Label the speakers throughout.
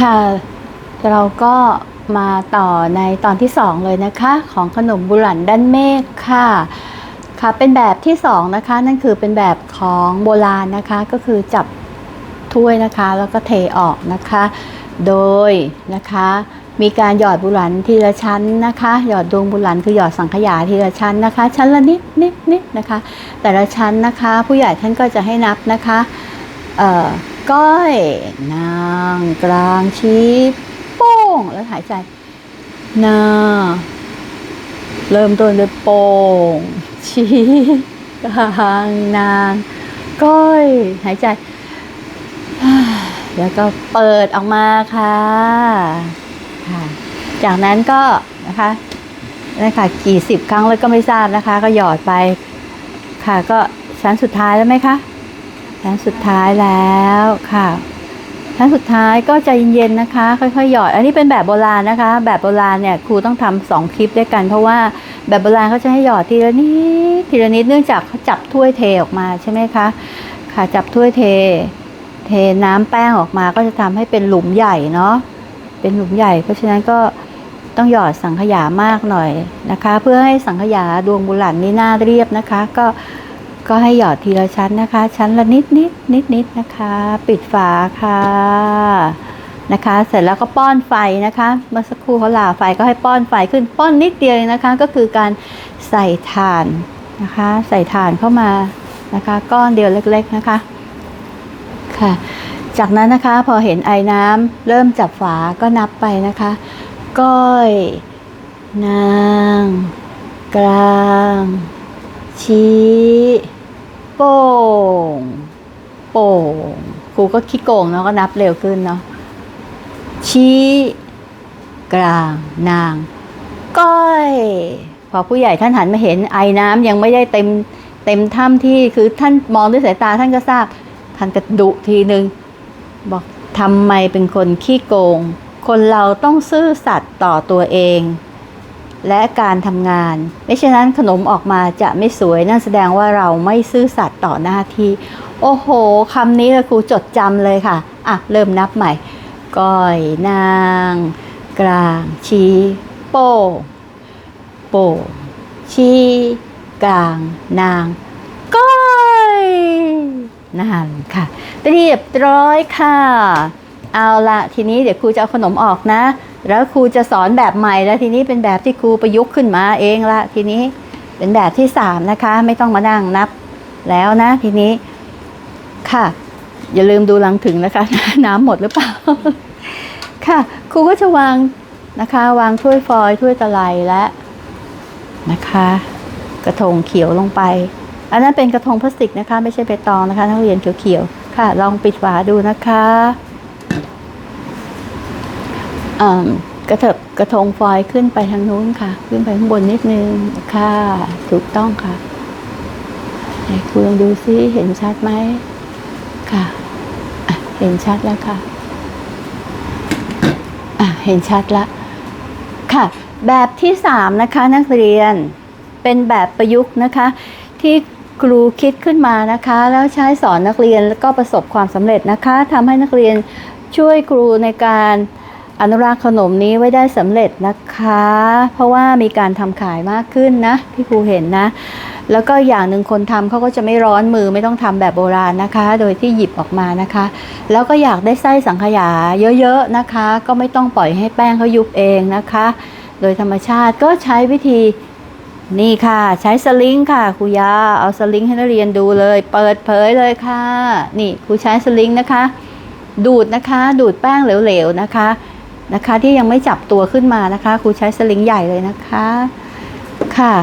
Speaker 1: ค่ะ เราก็มาต่อในตอนที่ 2 เลยนะคะ ของขนมบุหลันด้านเมฆค่ะค่ะ เป็นแบบที่ 2 นะคะ นั่นคือเป็นแบบของโบราณนะคะ ก็คือจับถ้วยนะคะ แล้วก็เทออกนะคะ โดยนะคะมีการหยอดบุหลันทีละชั้นนะคะ หยอดดวงบุหลันคือหยอดสังขยาทีละชั้นนะคะ ชั้นละนิดนิดนิดนะคะ แต่ละชั้นนะคะ ผู้ใหญ่ท่านก็จะให้นับนะคะเอ่อ ก้อยนางกลางชี้โป้ง แล้วหายใจนาเริ่มต้นด้วยโป้ง ชี้กลางนางก้อย หายใจ แล้วก็เปิดออกมาค่ะค่ะ จากนั้นก็นะคะนะคะกี่สิบครั้งแล้วก็ไม่ทราบนะคะ ก็หยอดไปค่ะก็ชั้นสุดท้ายแล้วไหมคะ ชั้นสุดท้ายแล้วค่ะชั้นสุดท้ายก็ใจเย็นๆนะคะ ค่อยๆหยอด อันนี้เป็นแบบโบราณนะคะ แบบโบราณเนี่ยครูต้องทำสองคลิปด้วยกัน เพราะว่าแบบโบราณเขาจะให้หยอดทีละนิดทีละนิดเนื่องจากเขาจับถ้วยเทออกมาใช่ไหมคะค่ะจับถ้วยเท เทน้ำแป้งออกมาก็จะทำให้เป็นหลุมใหญ่เนาะเป็นหลุมใหญ่ เพราะฉะนั้นก็ต้องหยอดสังขยามากหน่อยนะคะ เพื่อให้สังขยาดวงบุหลันนี่หน้าเรียบนะคะ ก็ ก็ให้หยอดทีละชั้นนะคะ ชั้นละนิดนิดนิดนิดนะคะ ปิดฝาค่ะนะคะ เสร็จแล้วก็ป้อนไฟนะคะเมื่อสักครู่เขาลาไฟก็ให้ป้อนไฟขึ้นป้อนนิดเดียวเองนะคะ ก็คือการใส่ถ่านนะคะ ใส่ถ่านเข้ามานะคะ ก้อนเดียวเล็ก ๆนะคะค่ะ จากนั้นนะคะพอเห็นไอ้น้ำเริ่มจับฝาก็นับไปนะคะ ก้อย นาง กลาง ชี้ ป้งโป่งครูก็คิดโกงเนาะก็นับเร็วขึ้นเนาะชี้กลางนาง ก้อย พอผู้ใหญ่ท่านหันมาเห็นไอ้น้ำยังไม่ได้เต็มเต็มถ้ำที่คือท่านมองด้วยสายตาท่านก็ทราบ ท่านก็ดุทีหนึ่งบอกทำไมเป็นคนขี้โกง คนเราต้องซื่อสัตย์ต่อตัวเอง และการทำงาน ไม่เช่นนั้นขนมออกมาจะไม่สวยนั่นแสดงว่าเราไม่ซื่อสัตย์ต่อหน้าที่ โอ้โหคำนี้ละครูจดจำเลยค่ะ อะ เริ่มนับใหม่ ก้อยนาง กลาง ชี้โป้งโป้งชี้กลาง นาง ก้อยนั่นค่ะเรียบร้อยค่ะ เอาละทีนี้เดี๋ยวครูจะเอาขนมออกนะ แล้วครูจะสอนแบบใหม่แล้วทีนี้เป็นแบบที่ครูประยุกต์ขึ้นมาเองละทีนี้เป็นแบบที่สามนะคะ ไม่ต้องมานั่งนับแล้วนะ ทีนี้ค่ะ อย่าลืมดูลังถึงนะคะ น้ำหมดหรือเปล่า ค่ะ ครูก็จะวางนะคะ วางถ้วยฟอยล์ถ้วยตะไลและนะคะ กระทงเขียวลงไป อันนั้นเป็นกระทงพลาสติกนะคะ ไม่ใช่ใบตองนะคะนักเรียนเขียวๆค่ะ ลองปิดฝาดูนะคะ กระเถิบกระทงฟอยขึ้นไปทางนู้นค่ะ ขึ้นไปข้างบนนิดนึงค่ะ ถูกต้องค่ะไหนครูลองดูซิเห็นชัดไหมค่ะเห็นชัดแล้วค่ะะเห็นชัดล้วค่ะ แบบที่สามนะคะนักเรียนเป็นแบบประยุกต์นะคะ ที่ครูคิดขึ้นมานะคะ แล้วใช้สอนนักเรียนแล้วก็ประสบความสำเร็จนะคะทำให้นักเรียนช่วยครูในการ อนุรักษ์ขนมนี้ไว้ได้สำเร็จนะคะ เพราะว่ามีการทำขายมากขึ้นนะที่ครูเห็นนะ แล้วก็อย่างหนึ่งคนทำเขาก็จะไม่ร้อนมือไม่ต้องทำแบบโบราณนะคะ โดยที่หยิบออกมานะคะ แล้วก็อยากได้ไส้สังขยาเยอะๆนะคะ ก็ไม่ต้องปล่อยให้แป้งเขายุบเองนะคะ โดยธรรมชาติก็ใช้วิธีนี่ค่ะ ใช้สลิงค่ะครูยาเอาสลิงให้นักเรียนดูเลย เปิดเผยเลยค่ะ นี่ครูใช้สลิงนะคะ ดูดนะคะ ดูดแป้งเหลวๆนะคะ นะคะ ที่ยังไม่จับตัวขึ้นมานะคะครูใช้สลิงใหญ่เลยนะคะค่ะ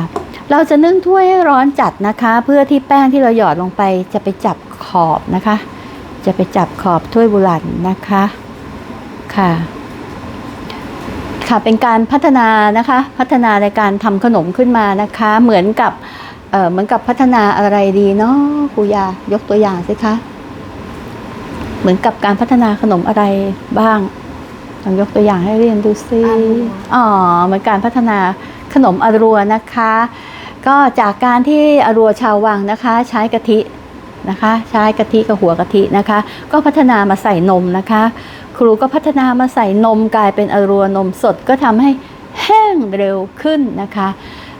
Speaker 1: เราจะนึ่งถ้วยให้ร้อนจัดนะคะ เพื่อที่แป้งที่เราหยอดลงไป จะไปจับขอบนะคะ จะไปจับขอบถ้วยบุหลันนะคะค่ะค่ะเป็นการพัฒนานะคะ พัฒนาในการทำขนมขึ้นมานะคะ เหมือนกับเอ่อเหมือนกับพัฒนาอะไรดีเนาะครูยายกตัวอย่างสิคะเหมือนกับการพัฒนาขนมอะไรบ้าง ลองยกตัวอย่างให้เรียนดูซิ
Speaker 2: อารัว
Speaker 1: อ๋อเหมือนการพัฒนาขนมอารัวนะคะ ก็จากการที่อารัวชาววังนะคะ ใช้กะทินะคะ ใช้กะทิกับหัวกะทินะคะ ก็พัฒนามาใส่นมนะคะ ครูก็พัฒนามาใส่นมกลายเป็นอรัวนมสดก็ทำให้แห้งเร็วขึ้นนะคะ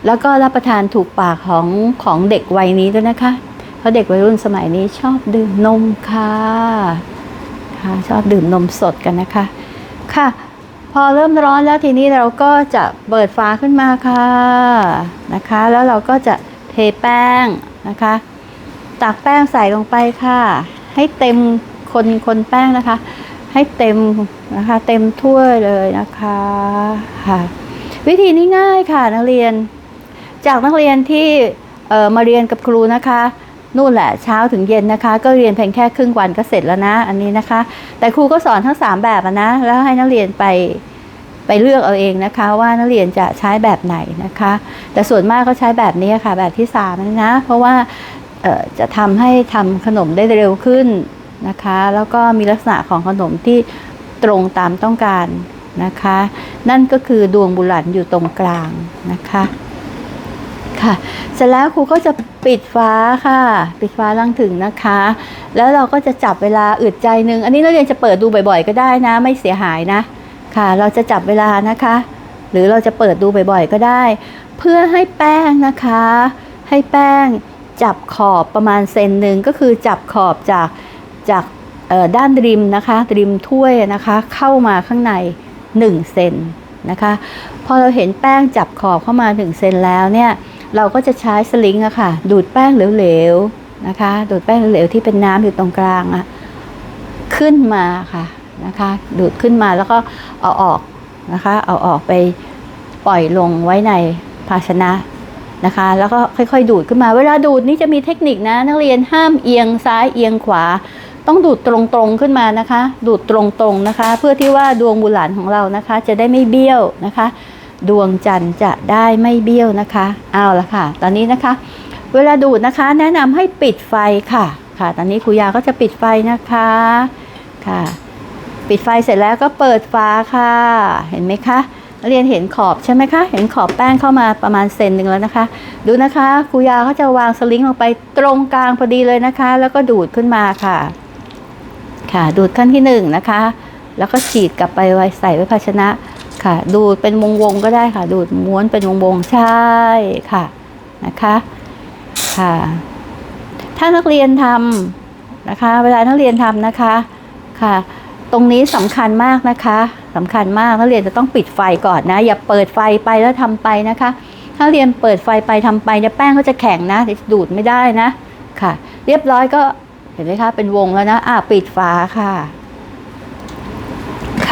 Speaker 1: แล้วก็รับประทานถูกปากของของเด็กวัยนี้ด้วยนะคะ เพราะเด็กวัยรุ่นสมัยนี้ชอบดื่มนมค่ะค่ะชอบดื่มนมสดกันนะคะ ค่ะ พอเริ่มร้อนแล้วทีนี้เราก็จะเปิดฝาขึ้นมาค่ะนะคะ แล้วเราก็จะเทแป้งนะคะ ตักแป้งใส่ลงไปค่ะ ให้เต็มคนคนแป้งนะคะ ให้เต็มนะคะ เต็มถ้วยเลยนะคะค่ะ วิธีนี้ง่ายค่ะนักเรียน จากนักเรียนที่เออมาเรียนกับครูนะคะ นู่นแหละเช้าถึงเย็นนะคะ ก็เรียนเพียงแค่ครึ่งวันก็เสร็จแล้วนะ อันนี้นะคะ แต่ครูก็สอนทั้ง 3 แบบนะ แล้วให้นักเรียนไปไปเลือกเอาเองนะคะ ว่านักเรียนจะใช้แบบไหนนะคะ แต่ส่วนมากก็ใช้แบบนี้ค่ะ แบบที่3นะเพราะว่าจะทำให้ทำขนมได้เร็วขึ้นนะคะ แล้วก็มีลักษณะของขนมที่ตรงตามต้องการนะคะ นั่นก็คือดวงบุหลันอยู่ตรงกลางนะคะ ค่ะ เสร็จแล้วครูก็จะปิดฟ้าค่ะ ปิดฟ้าลังถึงนะคะ แล้วเราก็จะจับเวลาอึดใจหนึ่งอันนี้นักเรียนจะเปิดดูบ่อยๆ ก็ได้นะ ไม่เสียหายนะค่ะ เราจะจับเวลานะคะ หรือเราจะเปิดดูบ่อยๆ ก็ได้ เพื่อให้แป้งนะคะ ให้แป้งจับขอบประมาณเซนหนึ่งก็คือจับขอบจากจากด้านริมนะคะริมถ้วยนะคะ เข้ามาข้างใน 1 เซนนะคะ พอเราเห็นแป้งจับขอบเข้ามา 1 เซนแล้วเนี่ย เราก็จะใช้สลิงอะค่ะ ดูดแป้งเหลวๆนะคะ ดูดแป้งเหลวๆที่เป็นน้ำอยู่ตรงกลางอะขึ้นมาค่ะนะคะ ดูดขึ้นมาแล้วก็เอาออกนะคะ เอาออกไปปล่อยลงไว้ในภาชนะนะคะ แล้วก็ค่อยๆ ดูดขึ้นมา เวลาดูดนี่จะมีเทคนิคนะ นักเรียนห้ามเอียงซ้ายเอียงขวา ต้องดูดตรงๆขึ้นมานะคะ ดูดตรงๆนะคะ เพื่อที่ว่าดวงบุหลานของเรานะคะ จะได้ไม่เบี้ยวนะคะ ดวงจันทร์จะได้ไม่เบี้ยวนะคะเอาละค่ะ ตอนนี้นะคะ เวลาดูดนะคะ แนะนำให้ปิดไฟค่ะ ค่ะ ตอนนี้ครูยาก็จะปิดไฟนะคะค่ะ ปิดไฟเสร็จแล้วก็เปิดฝาค่ะ เห็นไหมคะเรียนเห็นขอบใช่ไหมคะ เห็นขอบแป้งเข้ามาประมาณเซนหนึ่งแล้วนะคะ ดูนะคะครูยาเขาจะวางสลิงลงไปตรงกลางพอดีเลยนะคะ แล้วก็ดูดขึ้นมาค่ะ ค่ะ ดูดขั้นที่หนึ่งนะคะ แล้วก็ฉีดกลับไปไว้ใส่ไว้ภาชนะ ค่ะ ดูดเป็นวงวงก็ได้ค่ะ ดูดม้วนเป็นวงวงใช่ค่ะนะคะค่ะ ถ้านักเรียนทำนะคะ เวลานักเรียนทำนะคะค่ะ ตรงนี้สำคัญมากนะคะสำคัญมากนักเรียนจะต้องปิดไฟก่อนนะ อย่าเปิดไฟไปแล้วทำไปนะคะ ถ้าเรียนเปิดไฟไปทำไปเนี่ยแป้งเขาจะแข็งนะดูดไม่ได้นะค่ะ เรียบร้อยก็เห็นไหมคะเป็นวงแล้วนะอะปิดฝาค่ะ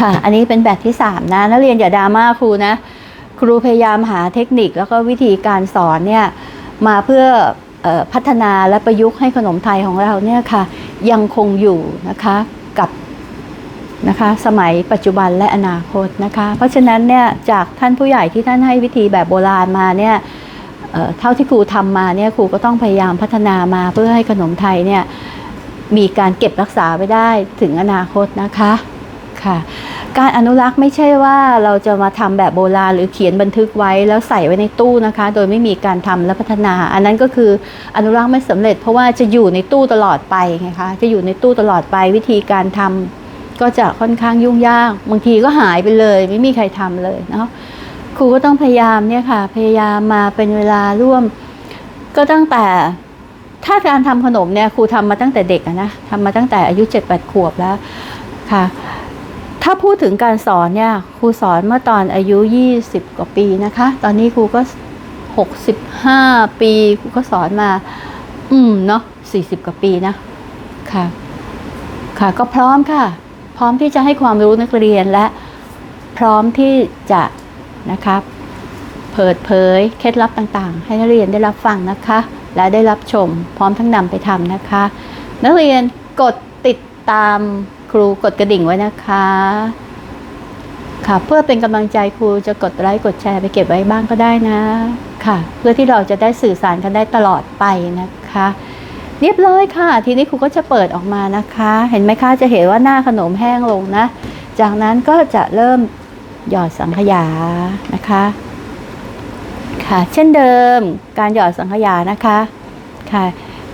Speaker 1: ค่ะ อันนี้เป็นแบบที่สามนะนักเรียนอย่าดราม่าครูนะ ครูพยายามหาเทคนิคแล้วก็วิธีการสอนเนี่ยมาเพื่ออพัฒนาและประยุกต์ให้ขนมไทยของเราเนี่ยค่ะ ยังคงอยู่นะคะกับนะคะสมัยปัจจุบันและอนาคตนะคะ เพราะฉะนั้นเนี่ยจากท่านผู้ใหญ่ที่ท่านให้วิธีแบบโบราณมาเนี่ยเอ่อเท่าที่ครูทำมาเนี่ยครูก็ต้องพยายามพัฒนามาเพื่อให้ขนมไทยเนี่ยมีการเก็บรักษาไว้ได้ถึงอนาคตนะคะค่ะ การอนุรักษ์ไม่ใช่ว่าเราจะมาทำแบบโบราณหรือเขียนบันทึกไว้แล้วใส่ไว้ในตู้นะคะ โดยไม่มีการทำและพัฒนา อันนั้นก็คืออนุรักษ์ไม่สำเร็จ เพราะว่าจะอยู่ในตู้ตลอดไปไงคะจะอยู่ในตู้ตลอดไปวิธีการทำก็จะค่อนข้างยุ่งยากบางทีก็หายไปเลย ไม่มีใครทำเลยเนาะครูก็ต้องพยายามเนี่ยค่ะ พยายามมาเป็นเวลาร่วม ก็ตั้งแต่ถ้าการทำขนมเนี่ยครูทำมาตั้งแต่เด็กนะทำมาตั้งแต่อายุเจ็ดแปดขวบแล้วค่ะ ถ้าพูดถึงการสอนเนี่ยครูสอนเมื่อตอนอายุ 20 กว่าปีนะคะ ตอนนี้ครูก็ 65 ปีครูก็สอนมา อืมเนาะ40 กว่าปีนะค่ะ ค่ะก็พร้อมค่ะ พร้อมที่จะให้ความรู้นักเรียนและพร้อมที่จะนะครับเปิดเผยเคล็ดลับต่างๆ ให้นักเรียนได้รับฟังนะคะ และได้รับชมพร้อมทั้งนำไปทำนะคะ นักเรียนกดติดตาม ครูกดกระดิ่งไว้นะคะ ค่ะเพื่อเป็นกำลังใจครูจะกดไลค์กดแชร์ไปเก็บไว้บ้างก็ได้นะ ค่ะ เพื่อที่เราจะได้สื่อสารกันได้ตลอดไปนะคะ เรียบร้อยค่ะ ทีนี้ครูก็จะเปิดออกมานะคะ เห็นไหมคะจะเห็นว่าหน้าขนมแห้งลงนะ จากนั้นก็จะเริ่มหยอดสังขยานะคะ ค่ะเช่นเดิมการหยอดสังขยานะคะค่ะ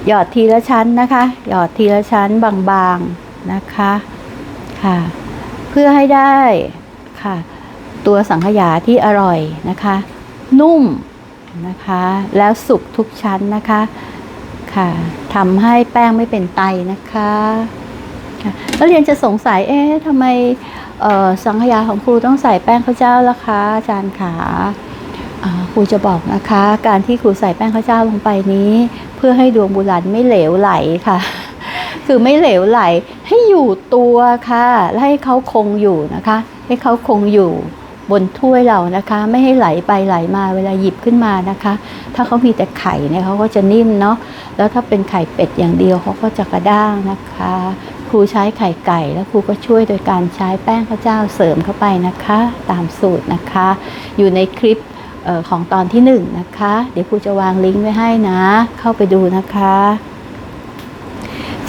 Speaker 1: หยอดทีละชั้นนะคะ หยอดทีละชั้นบางๆ นะคะค่ะพพื่อให้ได้ค่ะ ตัวสังขยาที่อร่อยนะคะ นุ่มนะคะ แล้วสุกทุกชั้นนะคะค่ะทำให้แป้งไม่เป็นไตนะคะค่ะแล้วเรียนจะสงสัย เอ๊ะทำไมสังขยาของครูต้องใส่แป้งข้าวเจ้าล่ะคะอาจารย์ขาครูจะบอกนะคะ การที่ครูใส่แป้งข้าวเจ้าลงไปนี้ เพื่อให้ดวงบุหรันไม่เหลวไหลค่ะ คือไม่เหลวไหล ให้อยู่ตัวค่ะและให้เขาคงอยู่นะคะ ให้เขาคงอยู่บนถ้วยเรานะคะ ไม่ให้ไหลไปไหลมาเวลาหยิบขึ้นมานะคะ ถ้าเขามีแต่ไข่เนี่ยเขาก็จะนิ่มเนาะแล้วถ้าเป็นไข่เป็ดอย่างเดียวเขาก็จะกระด้างนะคะ ครูใช้ไข่ไก่แล้วครูก็ช่วยโดยการใช้แป้งข้าวเจ้าเสริมเข้าไปนะคะ ตามสูตรนะคะ อยู่ในคลิปออของตอนที่หนึ่งนะคะ เดี๋ยวครูจะวางลิงก์ไว้ให้นะ เข้าไปดูนะคะ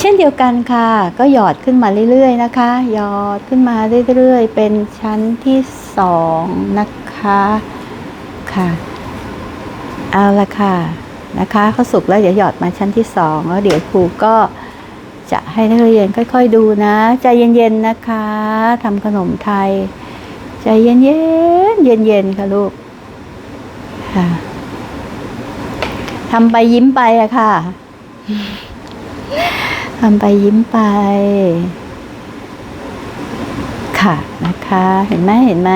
Speaker 1: ช่นเดียวกันค่ะ ก็หยอดขึ้นมาเรื่อยๆนะคะ หยอดขึ้นมาเรื่อยๆ เป็นชั้นที่สองนะคะค่ะ เอาละค่ะนะคะเขาสุกแล้วเดี๋ยวหยอดมาชั้นที่สองแล้วเดี๋ยวครูก็จะให้นักเรียนค่อยๆดูนะใจเย็นๆนะคะทำขนมไทย ใจเย็นๆเย็นๆค่ะลูกค่ะทำไปยิ้มไปอะค่ะ ทำไปยิ้มไป ค่ะนะคะ เห็นไหมเห็นไหม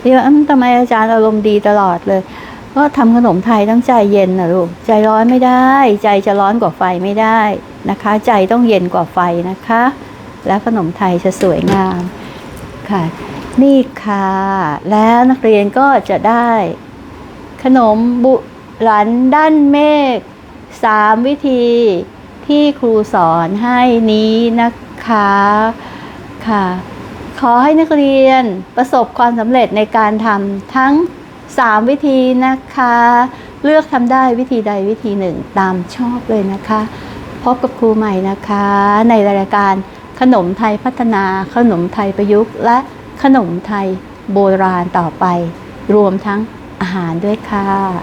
Speaker 1: ที่ว่าอืมทำไมอาจารย์อารมณ์ดีตลอดเลย ก็ทำขนมไทยต้องใจเย็นนะลูก ใจร้อนไม่ได้ ใจจะร้อนกว่าไฟไม่ได้นะคะ ใจต้องเย็นกว่าไฟนะคะ แล้วขนมไทยจะสวยงามค่ะ นี่ค่ะ แล้วนักเรียนก็จะได้ ขนมบุรันด้านเมฆสามวิธี ที่ครูสอนให้นี้นะคะค่ะ ขอให้นักเรียนประสบความสำเร็จในการทำทั้ง 3 วิธีนะคะ เลือกทำได้วิธีใดวิธีหนึ่งตามชอบเลยนะคะ พบกับครูใหม่นะคะ ในรายการขนมไทยพัฒนาขนมไทยประยุกต์ และขนมไทยโบราณต่อไป รวมทั้งอาหารด้วยค่ะ